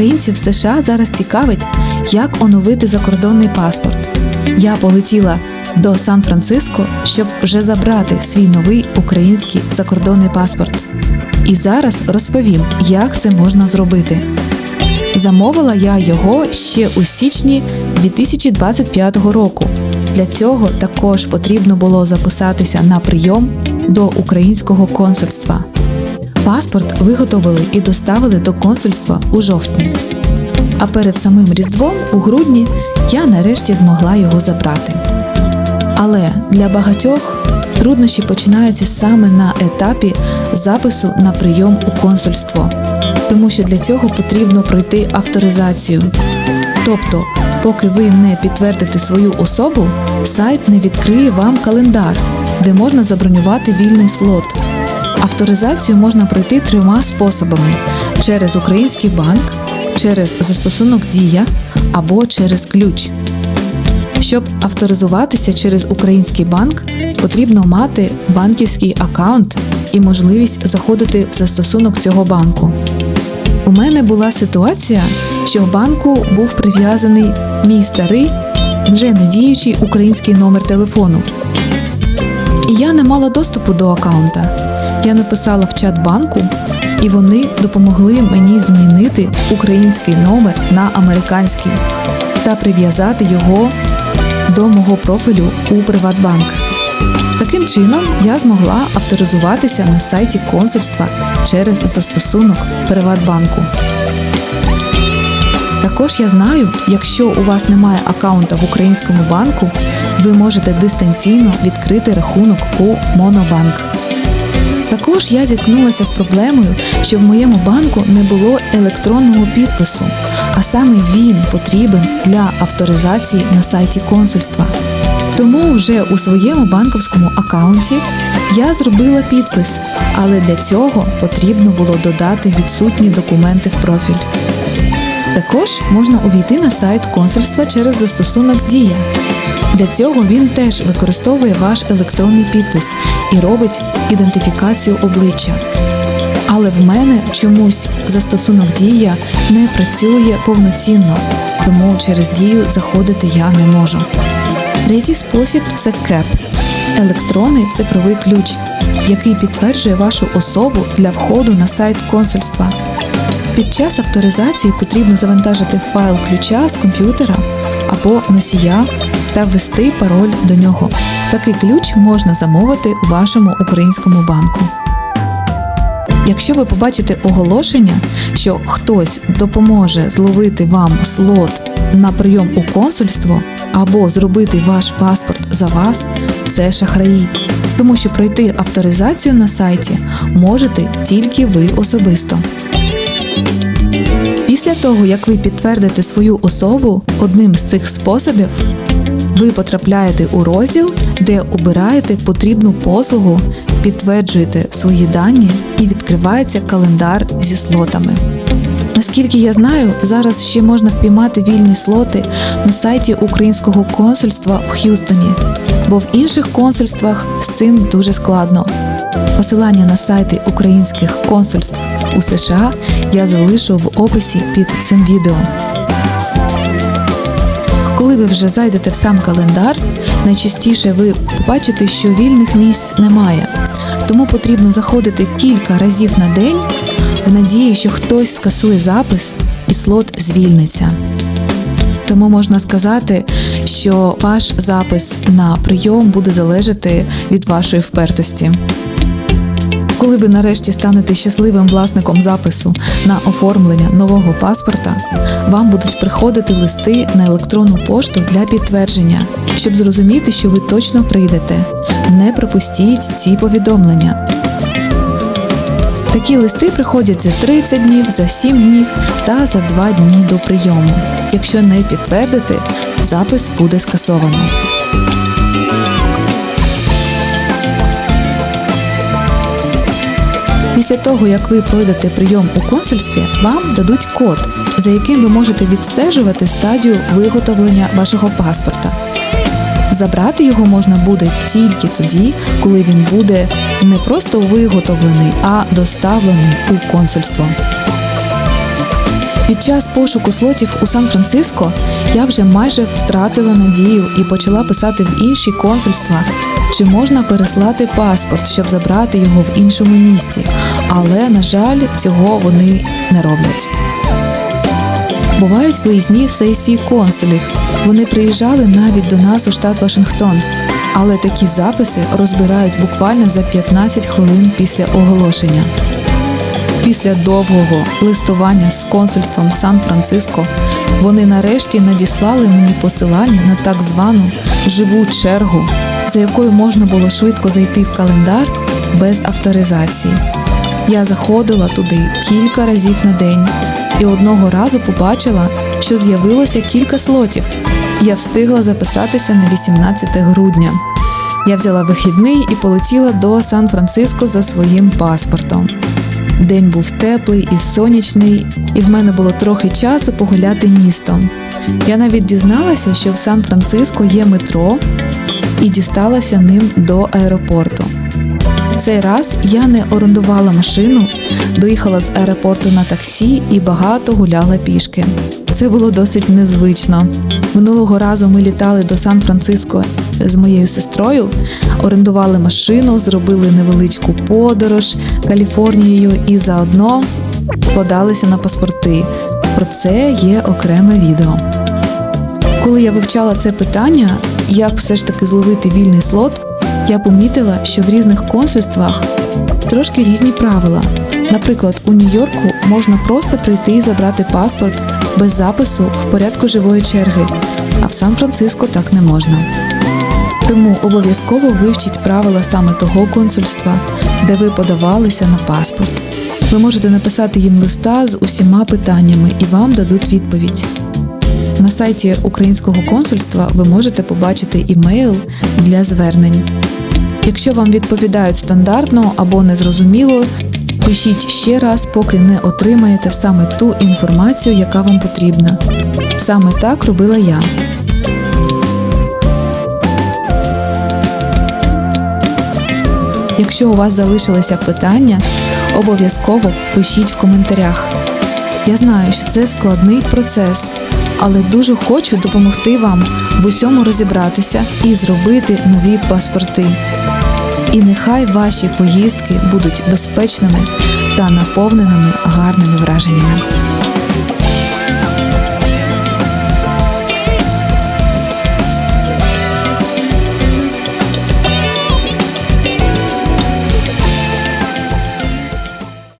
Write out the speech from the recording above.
українців США зараз цікавить, як оновити закордонний паспорт. Я полетіла до Сан-Франциско, щоб вже забрати свій новий український закордонний паспорт. І зараз розповім, як це можна зробити. Замовила я його ще у січні 2025 року. Для цього також потрібно було записатися на прийом до українського консульства. Паспорт виготовили і доставили до консульства у жовтні. А перед самим Різдвом у грудні я нарешті змогла його забрати. Але для багатьох труднощі починаються саме на етапі запису на прийом у консульство, тому що для цього потрібно пройти авторизацію. Тобто, поки ви не підтвердите свою особу, сайт не відкриє вам календар, де можна забронювати вільний слот. Авторизацію можна пройти трьома способами: через український банк, через застосунок Дія або через ключ. Щоб авторизуватися через український банк, потрібно мати банківський аккаунт і можливість заходити в застосунок цього банку. У мене була ситуація, що в банку був прив'язаний мій старий, вже не діючий український номер телефону. І я не мала доступу до аккаунта. Я написала в чат банку, і вони допомогли мені змінити український номер на американський та прив'язати його до мого профілю у Приватбанк. Таким чином я змогла авторизуватися на сайті консульства через застосунок Приватбанку. Також я знаю, якщо у вас немає аккаунта в українському банку, ви можете дистанційно відкрити рахунок у Монобанк. Також я зіткнулася з проблемою, що в моєму банку не було електронного підпису, а саме він потрібен для авторизації на сайті консульства. Тому вже у своєму банковському аккаунті я зробила підпис, але для цього потрібно було додати відсутні документи в профіль. Також можна увійти на сайт консульства через застосунок Дія. Для цього він теж використовує ваш електронний підпис і робить ідентифікацію обличчя. Але в мене чомусь застосунок Дія не працює повноцінно, тому через дію заходити я не можу. Третій спосіб це КЕП електронний цифровий ключ, який підтверджує вашу особу для входу на сайт консульства. Під час авторизації потрібно завантажити файл ключа з комп'ютера або носія та ввести пароль до нього. Такий ключ можна замовити у вашому українському банку. Якщо ви побачите оголошення, що хтось допоможе зловити вам слот на прийом у консульство або зробити ваш паспорт за вас, це шахраї. Тому що пройти авторизацію на сайті можете тільки ви особисто. Після того, як ви підтвердите свою особу одним з цих способів, ви потрапляєте у розділ, де обираєте потрібну послугу, підтверджуєте свої дані і відкривається календар зі слотами. Наскільки я знаю, зараз ще можна впіймати вільні слоти на сайті українського консульства в Х'юстоні, бо в інших консульствах з цим дуже складно. Посилання на сайти українських консульств у США я залишу в описі під цим відео. Коли ви вже зайдете в сам календар, найчастіше ви побачите, що вільних місць немає, тому потрібно заходити кілька разів на день в надії, що хтось скасує запис і слот звільниться. Тому можна сказати, що ваш запис на прийом буде залежати від вашої впертості. Коли ви нарешті станете щасливим власником запису на оформлення нового паспорта, вам будуть приходити листи на електронну пошту для підтвердження, щоб зрозуміти, що ви точно прийдете. Не пропустіть ці повідомлення. Такі листи приходять за 30 днів, за 7 днів та за 2 дні до прийому. Якщо не підтвердити, запис буде скасовано. Після того, як ви пройдете прийом у консульстві, вам дадуть код, за яким ви можете відстежувати стадію виготовлення вашого паспорта. Забрати його можна буде тільки тоді, коли він буде не просто виготовлений, а доставлений у консульство. Під час пошуку слотів у Сан-Франциско я вже майже втратила надію і почала писати в інші консульства, чи можна переслати паспорт, щоб забрати його в іншому місті. Але, на жаль, цього вони не роблять. Бувають виїзні сесії консулів. Вони приїжджали навіть до нас у штат Вашингтон. Але такі записи розбирають буквально за 15 хвилин після оголошення. Після довгого листування з консульством Сан-Франциско вони нарешті надіслали мені посилання на так звану живу чергу, за якою можна було швидко зайти в календар без авторизації. Я заходила туди кілька разів на день і одного разу побачила, що з'явилося кілька слотів. Я встигла записатися на 18 грудня. Я взяла вихідний і полетіла до Сан-Франциско за своїм паспортом. День був теплий і сонячний, і в мене було трохи часу погуляти містом. Я навіть дізналася, що в Сан-Франциско є метро, і дісталася ним до аеропорту. Цей раз я не орендувала машину, доїхала з аеропорту на таксі і багато гуляла пішки. Це було досить незвично. Минулого разу ми літали до Сан-Франциско з моєю сестрою, орендували машину, зробили невеличку подорож Каліфорнією і заодно подалися на паспорти. Про це є окреме відео. Коли я вивчала це питання, як все ж таки зловити вільний слот, я помітила, що в різних консульствах трошки різні правила. Наприклад, у Нью-Йорку можна просто прийти і забрати паспорт без запису в порядку живої черги, а в Сан-Франциско так не можна. Тому обов'язково вивчіть правила саме того консульства, де ви подавалися на паспорт. Ви можете написати їм листа з усіма питаннями і вам дадуть відповідь. На сайті українського консульства ви можете побачити імейл для звернень. Якщо вам відповідають стандартно або незрозуміло, пишіть ще раз, поки не отримаєте саме ту інформацію, яка вам потрібна. Саме так робила я. Якщо у вас залишилися питання, обов'язково пишіть в коментарях. Я знаю, що це складний процес, але дуже хочу допомогти вам в усьому розібратися і зробити нові паспорти. І нехай ваші поїздки будуть безпечними та наповненими гарними враженнями.